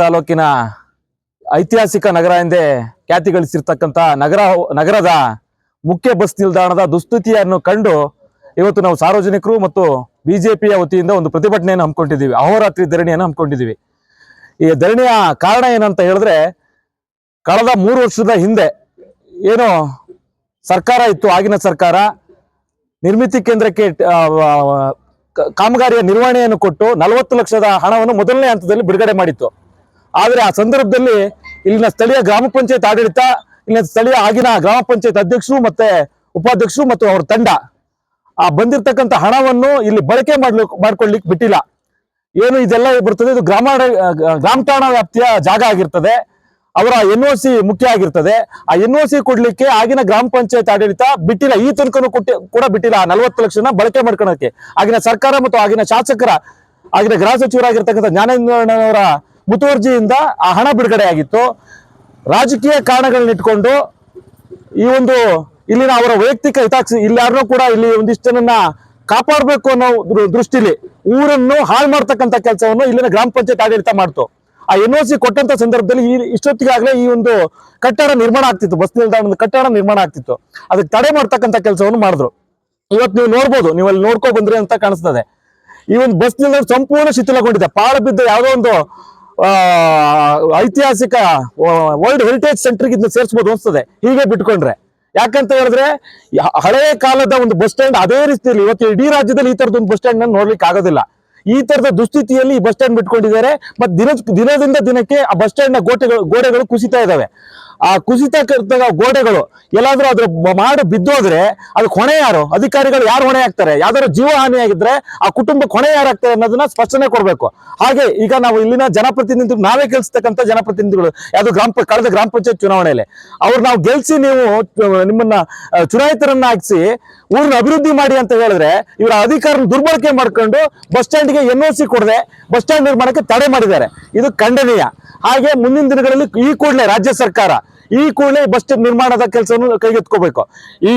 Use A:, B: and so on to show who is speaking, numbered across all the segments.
A: ತಾಲೂಕಿನ ಐತಿಹಾಸಿಕ ನಗರ ಎಂದೇ ಖ್ಯಾತಿ ಗಳಿಸಿರ್ತಕ್ಕಂಥ ನಗರ ನಗರದ ಮುಖ್ಯ ಬಸ್ ನಿಲ್ದಾಣದ ದುಸ್ಥಿತಿಯನ್ನು ಕಂಡು ಇವತ್ತು ನಾವು ಸಾರ್ವಜನಿಕರು ಮತ್ತು ಬಿಜೆಪಿಯ ವತಿಯಿಂದ ಒಂದು ಪ್ರತಿಭಟನೆಯನ್ನು ಹಮ್ಮಿಕೊಂಡಿದ್ದೀವಿ, ಅಹೋರಾತ್ರಿ ಧರಣಿಯನ್ನು ಹಮ್ಮಿಕೊಂಡಿದ್ದೀವಿ. ಈ ಧರಣಿಯ ಕಾರಣ ಏನಂತ ಹೇಳಿದ್ರೆ, ಕಳೆದ ಮೂರು ವರ್ಷದ ಹಿಂದೆ ಏನು ಸರ್ಕಾರ ಇತ್ತು, ಆಗಿನ ಸರ್ಕಾರ. ನಿರ್ಮಿತಿ ಕೇಂದ್ರಕ್ಕೆ ಕಾಮಗಾರಿಯ ನಿರ್ವಹಣೆಯನ್ನು ಕೊಟ್ಟು ನಲವತ್ತು ಲಕ್ಷದ ಹಣವನ್ನು ಮೊದಲನೇ ಹಂತದಲ್ಲಿ ಬಿಡುಗಡೆ ಮಾಡಿತ್ತು. ಆದರೆ ಆ ಸಂದರ್ಭದಲ್ಲಿ ಇಲ್ಲಿನ ಸ್ಥಳೀಯ ಗ್ರಾಮ ಪಂಚಾಯತ್ ಆಡಳಿತ, ಇಲ್ಲಿನ ಸ್ಥಳೀಯ ಆಗಿನ ಗ್ರಾಮ ಪಂಚಾಯತ್ ಅಧ್ಯಕ್ಷರು ಮತ್ತೆ ಉಪಾಧ್ಯಕ್ಷರು ಮತ್ತು ಅವರ ತಂಡ, ಆ ಬಂದಿರತಕ್ಕಂಥ ಹಣವನ್ನು ಇಲ್ಲಿ ಬಳಕೆ ಮಾಡ್ಲಿಕ್ಕೆ ಮಾಡ್ಕೊಳ್ಲಿಕ್ಕೆ ಬಿಟ್ಟಿಲ್ಲ. ಏನು ಇದೆಲ್ಲ ಬರ್ತದೆ, ಇದು ಗ್ರಾಮ ಗ್ರಾಮ ಠಾಣಾ ವ್ಯಾಪ್ತಿಯ ಜಾಗ ಆಗಿರ್ತದೆ. ಅವರ ಎನ್ ಒ ಸಿ ಮುಖ್ಯ ಆಗಿರ್ತದೆ. ಆ ಎನ್ ಒ ಸಿ ಕೊಡ್ಲಿಕ್ಕೆ ಆಗಿನ ಗ್ರಾಮ ಪಂಚಾಯತ್ ಆಡಳಿತ ಬಿಟ್ಟಿಲ್ಲ. ಈ ತನಕನೂ ಕೊಟ್ಟಿ, ಕೂಡ ಬಿಟ್ಟಿಲ್ಲ. ಆ ನಲವತ್ತು ಲಕ್ಷನ ಬಳಕೆ ಮಾಡ್ಕೊಳಕ್ಕೆ. ಆಗಿನ ಸರ್ಕಾರ ಮತ್ತು ಆಗಿನ ಶಾಸಕರ, ಆಗಿನ ಗೃಹ ಸಚಿವರಾಗಿರ್ತಕ್ಕಂಥ ಜ್ಞಾನೇಂದ್ರನವರ ಮುತುವರ್ಜಿಯಿಂದ ಆ ಹಣ ಬಿಡುಗಡೆ ಆಗಿತ್ತು. ರಾಜಕೀಯ ಕಾರಣಗಳನ್ನ ಇಟ್ಕೊಂಡು ಈ ಒಂದು ಇಲ್ಲಿನ ಅವರ ವೈಯಕ್ತಿಕ ಹಿತಾಕ್ಷಿ ಇಲ್ಲಿ ಕೂಡ ಇಲ್ಲಿ ಒಂದಿಷ್ಟು ಜನನ್ನ ಕಾಪಾಡಬೇಕು ಅನ್ನೋ ದೃಷ್ಟಿಲಿ ಊರನ್ನು ಹಾಳು ಮಾಡ್ತಕ್ಕಂಥ ಕೆಲಸವನ್ನು ಇಲ್ಲಿನ ಗ್ರಾಮ ಪಂಚಾಯತ್ ಆಡಳಿತ ಮಾಡ್ತು. ಆ ಎನ್ ಒ ಸಿ ಕೊಟ್ಟಂತ ಸಂದರ್ಭದಲ್ಲಿ ಈ ಇಷ್ಟೊತ್ತಿಗಾಗಲೇ ಈ ಒಂದು ಕಟ್ಟಡ ನಿರ್ಮಾಣ ಆಗ್ತಿತ್ತು. ಬಸ್ ನಿಲ್ದಾಣದ ಕಟ್ಟಡ ನಿರ್ಮಾಣ ಆಗ್ತಿತ್ತು. ಅದಕ್ಕೆ ತಡೆ ಮಾಡ್ತಕ್ಕಂಥ ಕೆಲಸವನ್ನು ಮಾಡಿದ್ರು. ಇವತ್ತು ನೀವು ನೋಡ್ಬೋದು, ನೀವು ಅಲ್ಲಿ ನೋಡ್ಕೊ ಬಂದ್ರಿ ಅಂತ ಕಾಣಿಸ್ತದೆ. ಈ ಒಂದು ಬಸ್ ನಿಲ್ದಾಣ ಸಂಪೂರ್ಣ ಶಿಥಿಲಗೊಂಡಿದೆ. ಪಾಳು ಬಿದ್ದ ಯಾವುದೋ ಒಂದು ಐತಿಹಾಸಿಕ ವರ್ಲ್ಡ್ ಹೆರಿಟೇಜ್ ಸೆಂಟರ್ಗೆ ಇದನ್ನ ಸೇರಿಸಬಹುದು ಅನ್ಸ್ತದೆ. ಹೀಗೆ ಬಿಟ್ಕೊಂಡ್ರೆ. ಯಾಕಂತ ಹೇಳಿದ್ರೆ ಹಳೆಯ ಕಾಲದ ಒಂದು ಬಸ್ ಸ್ಟ್ಯಾಂಡ್ ಅದೇ ರೀತಿಯಲ್ಲಿ, ಇವತ್ತು ಇಡೀ ರಾಜ್ಯದಲ್ಲಿ ಈ ತರದ ಒಂದು ಬಸ್ ಸ್ಟ್ಯಾಂಡ್ ನೋಡ್ಲಿಕ್ಕೆ ಆಗೋದಿಲ್ಲ. ಈ ತರದ ದುಸ್ಥಿತಿಯಲ್ಲಿ ಈ ಬಸ್ ಸ್ಟ್ಯಾಂಡ್ ಬಿಟ್ಕೊಂಡಿದ್ದಾರೆ ಮತ್ತೆ ದಿನ ದಿನದಿಂದ ದಿನಕ್ಕೆ ಆ ಬಸ್ ಸ್ಟ್ಯಾಂಡ್ನ ಗೋಡೆಗಳು ಗೋಡೆಗಳು ಕುಸಿತಾ ಇದಾವೆ ಆ ಕುಸಿತ ಕರ್ತದ ಗೋಡೆಗಳು ಎಲ್ಲಾದ್ರೂ ಅದ್ರ ಮಾಡು ಬಿದ್ದೋದ್ರೆ ಅದಕ್ಕೆ ಹೊಣೆ ಯಾರು? ಅಧಿಕಾರಿಗಳು ಯಾರು ಹೊಣೆ ಆಗ್ತಾರೆ ಯಾವ್ದಾದ್ರು ಜೀವ ಹಾನಿ ಆಗಿದ್ರೆ ಆ ಕುಟುಂಬಕ್ಕೆ ಹೊಣೆ ಯಾರಾಗ್ತಾರೆ ಅನ್ನೋದನ್ನ ಸ್ಪಷ್ಟನೆ ಕೊಡಬೇಕು. ಹಾಗೆ ಈಗ ನಾವು ಇಲ್ಲಿನ ಜನಪ್ರತಿನಿಧಿಗಳು, ನಾವೇ ಗೆಲ್ಸ್ತಕ್ಕಂಥ ಜನಪ್ರತಿನಿಧಿಗಳು, ಯಾವ್ದು ಗ್ರಾಮ ಕಳೆದ ಗ್ರಾಮ ಪಂಚಾಯತ್ ಚುನಾವಣೆಯಲ್ಲಿ ಅವ್ರು ನಾವು ಗೆಲ್ಸಿ ನೀವು ನಿಮ್ಮನ್ನ ಚುನಾಯಿತರನ್ನ ಹಾಕ್ಸಿ ಊರನ್ನ ಅಭಿವೃದ್ಧಿ ಮಾಡಿ ಅಂತ ಹೇಳಿದ್ರೆ ಇವರ ಅಧಿಕಾರ ದುರ್ಬಳಕೆ ಮಾಡ್ಕೊಂಡು ಬಸ್ ಸ್ಟ್ಯಾಂಡ್ಗೆ ಎನ್ ಒ ಸಿ ಕೊಡದೆ ಬಸ್ ಸ್ಟ್ಯಾಂಡ್ ನಿರ್ಮಾಣಕ್ಕೆ ತಡೆ ಮಾಡಿದ್ದಾರೆ. ಇದು ಖಂಡನೀಯ. ಹಾಗೆ ಮುಂದಿನ ದಿನಗಳಲ್ಲಿ ಈ ಕೂಡಲೇ ರಾಜ್ಯ ಸರ್ಕಾರ ಈ ಕೂಡಲೇ ಬಸ್ ನಿರ್ಮಾಣದ ಕೆಲಸವನ್ನು ಕೈಗೆತ್ಕೋಬೇಕು ಈ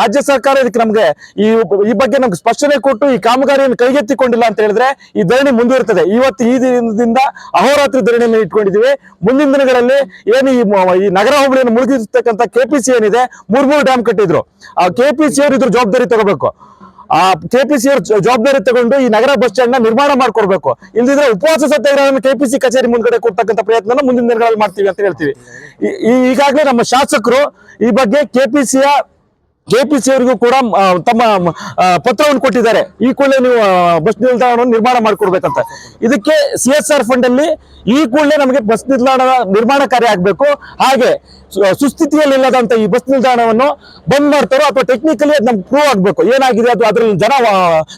A: ರಾಜ್ಯ ಸರ್ಕಾರ ಇದಕ್ಕೆ ನಮ್ಗೆ ಈ ಈ ಬಗ್ಗೆ ನಮ್ಗೆ ಸ್ಪಷ್ಟನೆ ಕೊಟ್ಟು ಈ ಕಾಮಗಾರಿಯನ್ನು ಕೈಗೆತ್ತಿಕೊಂಡಿಲ್ಲ ಅಂತ ಹೇಳಿದ್ರೆ ಈ ಧರಣಿ ಮುಂದುವರಿತದೆ. ಇವತ್ತು ಈ ದಿನದಿಂದ ಅಹೋರಾತ್ರಿ ಧರಣಿಯನ್ನು ಇಟ್ಕೊಂಡಿದ್ದೀವಿ. ಮುಂದಿನ ದಿನಗಳಲ್ಲಿ ಏನು ಈ ಈ ನಗರ ಹೋಬಳಿಯನ್ನು ಮುಳುಗಿರ್ತಕ್ಕಂಥ ಕೆಪಿಸಿ ಏನಿದೆ ಮೂರ್ ಮೂರು ಡ್ಯಾಮ್ ಕಟ್ಟಿದ್ರು. ಆ ಕೆಪಿಸಿ ಅವರು ಇದ್ರ ಜವಾಬ್ದಾರಿ ತಗೋಬೇಕು. ಆ ಕೆಪಿಸಿ ಅವ್ರ ಜ- ಜವಾಬ್ದಾರಿ ತಗೊಂಡು ಈ ನಗರ ಬಸ್ ಸ್ಟ್ಯಾಂಡ್ನ ನಿರ್ಮಾಣ ಮಾಡ್ಕೊಡ್ಬೇಕು. ಇಲ್ದಿದ್ರೆ ಉಪವಾಸ ಸತ್ಯಾಗ್ರಹವನ್ನು ಸಿ ಕಚೇರಿ ಮುಂದ್ಗಡೆ ಕೊಡ್ತಕ್ಕಂಥ ಪ್ರಯತ್ನ ಮುಂದಿನ ದಿನಗಳಲ್ಲಿ ಮಾಡ್ತೀವಿ ಅಂತ ಹೇಳ್ತೀವಿ. ಈಗಾಗಲೇ ನಮ್ಮ ಶಾಸಕರು ಈ ಬಗ್ಗೆ ಕೆಪಿಸಿಯ ಕೆಪಿಸಿ ಅವರಿಗೂ ಕೂಡ ತಮ್ಮ ಪತ್ರವನ್ನು ಕೊಟ್ಟಿದ್ದಾರೆ. ಈ ಕೂಡಲೇ ನೀವು ಬಸ್ ನಿಲ್ದಾಣವನ್ನು ನಿರ್ಮಾಣ ಮಾಡಿಕೊಡ್ಬೇಕಂತ. ಇದಕ್ಕೆ ಸಿ ಎಸ್ ಆರ್ ಫಂಡ್ ಅಲ್ಲಿ ಈ ಕೂಡಲೇ ನಮಗೆ ಬಸ್ ನಿಲ್ದಾಣ ನಿರ್ಮಾಣ ಕಾರ್ಯ ಆಗಬೇಕು. ಹಾಗೆ ಸು- ಸುಸ್ಥಿತಿಯಲ್ಲಿ ಇಲ್ಲದಂತ ಈ ಬಸ್ ನಿಲ್ದಾಣವನ್ನು ಬಂದ್ ಮಾಡ್ತಾರೋ ಅಥವಾ ಟೆಕ್ನಿಕಲಿ ಅದು ನಮ್ಗೆ ಪ್ರೂವ್ ಆಗಬೇಕು. ಏನಾಗಿದೆ ಅದು ಅದ್ರಲ್ಲಿ ಜನ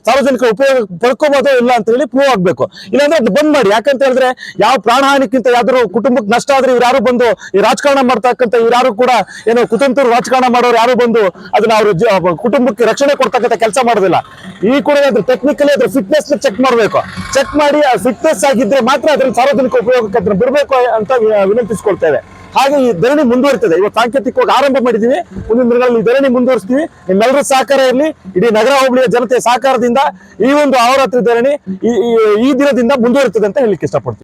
A: ಸಾರ್ವಜನಿಕ ಉಪಯೋಗ ಪಡ್ಕೋಬೋದೋ ಇಲ್ಲ ಅಂತ ಹೇಳಿ ಪ್ರೂವ್ ಆಗಬೇಕು. ಇಲ್ಲಾಂದ್ರೆ ಅದು ಬಂದ್ ಮಾಡಿ. ಯಾಕಂತ ಹೇಳಿದ್ರೆ ಯಾವ ಪ್ರಾಣಹಾನಿಕ್ಕಿಂತ ಯಾವ್ದಾದ್ರು ಕುಟುಂಬಕ್ಕೆ ನಷ್ಟ ಆದ್ರೆ ಇವ್ರು ಯಾರು ಬಂದು ಈ ರಾಜಕಾರಣ ಮಾಡ್ತಕ್ಕಂಥ ಇವ್ರು ಯಾರು ಕೂಡ ಏನೋ ಕುತಂತ್ರ ರಾಜಕಾರಣ ಮಾಡೋರು ಯಾರು ಬಂದು ಅದನ್ನ ಅವರು ಕುಟುಂಬಕ್ಕೆ ರಕ್ಷಣೆ ಕೊಡ್ತಕ್ಕಂಥ ಕೆಲಸ ಮಾಡೋದಿಲ್ಲ. ಈ ಕೂಡ ಅದ್ರ ಟೆಕ್ನಿಕಲಿ ಅದ್ರ ಫಿಟ್ನೆಸ್ ಚೆಕ್ ಮಾಡಬೇಕು. ಚೆಕ್ ಮಾಡಿ ಆ ಫಿಟ್ನೆಸ್ ಆಗಿದ್ರೆ ಮಾತ್ರ ಅದ್ರಲ್ಲಿ ಸಾರ್ವಜನಿಕ ಉಪಯೋಗಕ್ಕೆ ಅದನ್ನ ಬಿಡಬೇಕು ಅಂತ ವಿನಂತಿಸ್ಕೊಳ್ತೇವೆ. ಹಾಗೆ ಈ ಧರಣಿ ಮುಂದುವರಿತದೆ. ಇವತ್ತು ಸಾಂಕೇತಿಕವಾಗಿ ಆರಂಭ ಮಾಡಿದೀವಿ, ಮುಂದಿನ ದಿನಗಳಲ್ಲಿ ಈ ಧರಣಿ ಮುಂದುವರಿಸ್ತೀವಿ. ನಿಮ್ಮೆಲ್ಲರ ಸಹಕಾರ ಇರಲಿ. ಇಡೀ ನಗರ ಹೋಬಳಿಯ ಜನತೆಯ ಸಹಕಾರದಿಂದ ಈ ಒಂದು ಅಹೋರಾತ್ರಿ ಧರಣಿ ಈ ದಿನದಿಂದ ಮುಂದುವರಿತದೆ ಅಂತ ಹೇಳಿಕ್ಕೆ ಇಷ್ಟಪಡ್ತೀವಿ